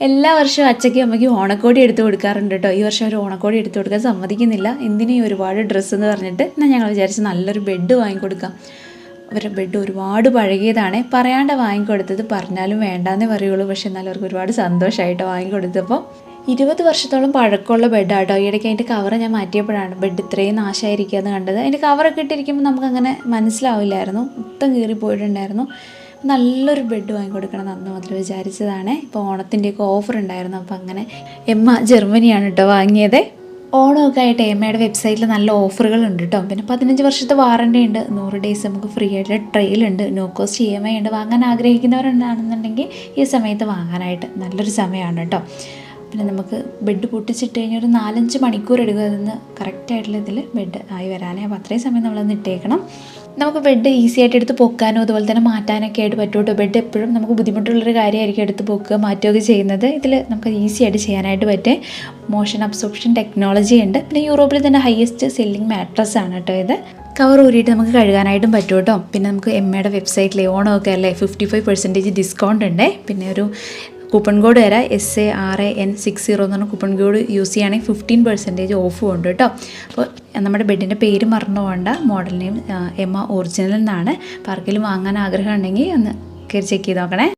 എല്ലാ വർഷവും അച്ഛയ്ക്കും അമ്മയ്ക്കും ഓണക്കോടി എടുത്തു കൊടുക്കാറുണ്ട് കേട്ടോ. ഈ വർഷം ഒരു ഓണക്കോടി എടുത്തു കൊടുക്കാൻ സമ്മതിക്കുന്നില്ല. എന്തിനും ഒരുപാട് ഡ്രസ്സ് എന്ന് പറഞ്ഞിട്ട് എന്നാൽ ഞങ്ങൾ വിചാരിച്ച് നല്ലൊരു ബെഡ് വാങ്ങിക്കൊടുക്കാം. അവരുടെ ബെഡ് ഒരുപാട് പഴകിയതാണ്. പറയാണ്ട് വാങ്ങിക്കൊടുത്തത് പറഞ്ഞാലും വേണ്ടാന്നേ പറയുള്ളൂ. പക്ഷെ എന്നാലും അവർക്ക് ഒരുപാട് സന്തോഷമായിട്ട് വാങ്ങിക്കൊടുത്തപ്പോൾ ഇരുപത് വർഷത്തോളം പഴക്കമുള്ള ബെഡാട്ടോ ഈയിടയ്ക്ക് അതിന്റെ കവർ ഞാൻ മാറ്റിയപ്പോഴാണ് ബെഡ് ഇത്രയും നാശമായിരിക്കുക എന്ന് കണ്ടത് അതിന്റെ കവറൊക്കെ ഇട്ടിരിക്കുമ്പോൾ നമുക്കങ്ങനെ മനസ്സിലാവില്ലായിരുന്നു. മൊത്തം കീറി പോയിട്ടുണ്ടായിരുന്നു നല്ലൊരു ബെഡ് വാങ്ങിക്കൊടുക്കണം അന്ന് മുതൽ വിചാരിച്ചതാണ്. ഇപ്പോൾ ഓണത്തിന്റെയൊക്കെ ഓഫർ ഉണ്ടായിരുന്നു. അപ്പോൾ അങ്ങനെ എമ്മ ജർമ്മനിയാണ് കേട്ടോ വാങ്ങിയത്. ഓണമൊക്കെ ആയിട്ട് എമ്മയുടെ വെബ്സൈറ്റിൽ നല്ല ഓഫറുകൾ ഉണ്ട് കേട്ടോ പിന്നെ പതിനഞ്ച് വർഷത്തെ വാറണ്ടി ഉണ്ട്. നൂറ് ഡേയ്സ് നമുക്ക് ഫ്രീ ആയിട്ട് ട്രെയിൽ ഉണ്ട്. No cost E M I ഉണ്ട്. വാങ്ങാൻ ആഗ്രഹിക്കുന്നവരുണ്ടാണെന്നുണ്ടെങ്കിൽ ഈ സമയത്ത് വാങ്ങാനായിട്ട് നല്ലൊരു സമയമാണ് കേട്ടോ പിന്നെ നമുക്ക് ബെഡ് പൊട്ടിച്ചിട്ട് കഴിഞ്ഞാൽ ഒരു നാലഞ്ച് മണിക്കൂർ എടുക്കും. നിന്ന് കറക്റ്റായിട്ടുള്ള ഇതിൽ ബെഡ് ആയി വരാനേ. അപ്പോൾ അത്രയും സമയം നമ്മളൊന്ന് ഇട്ടേക്കണം. നമുക്ക് ബെഡ് ഈസി ആയിട്ട് എടുത്ത് പൊക്കാനോ അതുപോലെ തന്നെ മാറ്റാനൊക്കെ ആയിട്ട് പറ്റും കേട്ടോ ബെഡ് എപ്പോഴും നമുക്ക് ബുദ്ധിമുട്ടുള്ളൊരു കാര്യമായിരിക്കും എടുത്ത് പൊക്കുക മാറ്റുകയൊക്കെ ചെയ്യുന്നത്. ഇതിൽ നമുക്ക് ഈസി ആയിട്ട് ചെയ്യാനായിട്ട് പറ്റേ. മോഷൻ അബ്സോർപ്ഷൻ ടെക്നോളജി ഉണ്ട്. പിന്നെ യൂറോപ്പിൽ തന്നെ ഹയസ്റ്റ് സെല്ലിംഗ് മാട്രസ് ആണ് കേട്ടോ ഇത്. കവർ ഊരിയിട്ട് നമുക്ക് കഴുകാനായിട്ടും പറ്റും കേട്ടോ പിന്നെ നമുക്ക് എമ്മയുടെ വെബ്സൈറ്റിൽ ഓണമൊക്കെ അല്ലേ? ഫിഫ്റ്റി ഫൈവ് പെർസെന്റേജ് ഡിസ്കൗണ്ട് ഉണ്ട്. പിന്നെ ഒരു കൂപ്പൺ കോഡ് തരാം S A R A N six zero എന്ന് പറഞ്ഞ കൂപ്പൺ കോഡ് യൂസ് ചെയ്യുകയാണെങ്കിൽ ഫിഫ്റ്റീൻ പെർസെന്റേജ് ഓഫും ഉണ്ട് കേട്ടോ. അപ്പോൾ നമ്മുടെ ബെഡിന്റെ പേര് മറന്നു പോകണ്ട. മോഡൽ നെയിം എമ്മ ഒറിജിനൽ എന്നാണ്. പാർക്കിൽ വാങ്ങാൻ ആഗ്രഹം ഉണ്ടെങ്കിൽ ഒന്ന് കയറി ചെക്ക് ചെയ്ത് നോക്കണേ.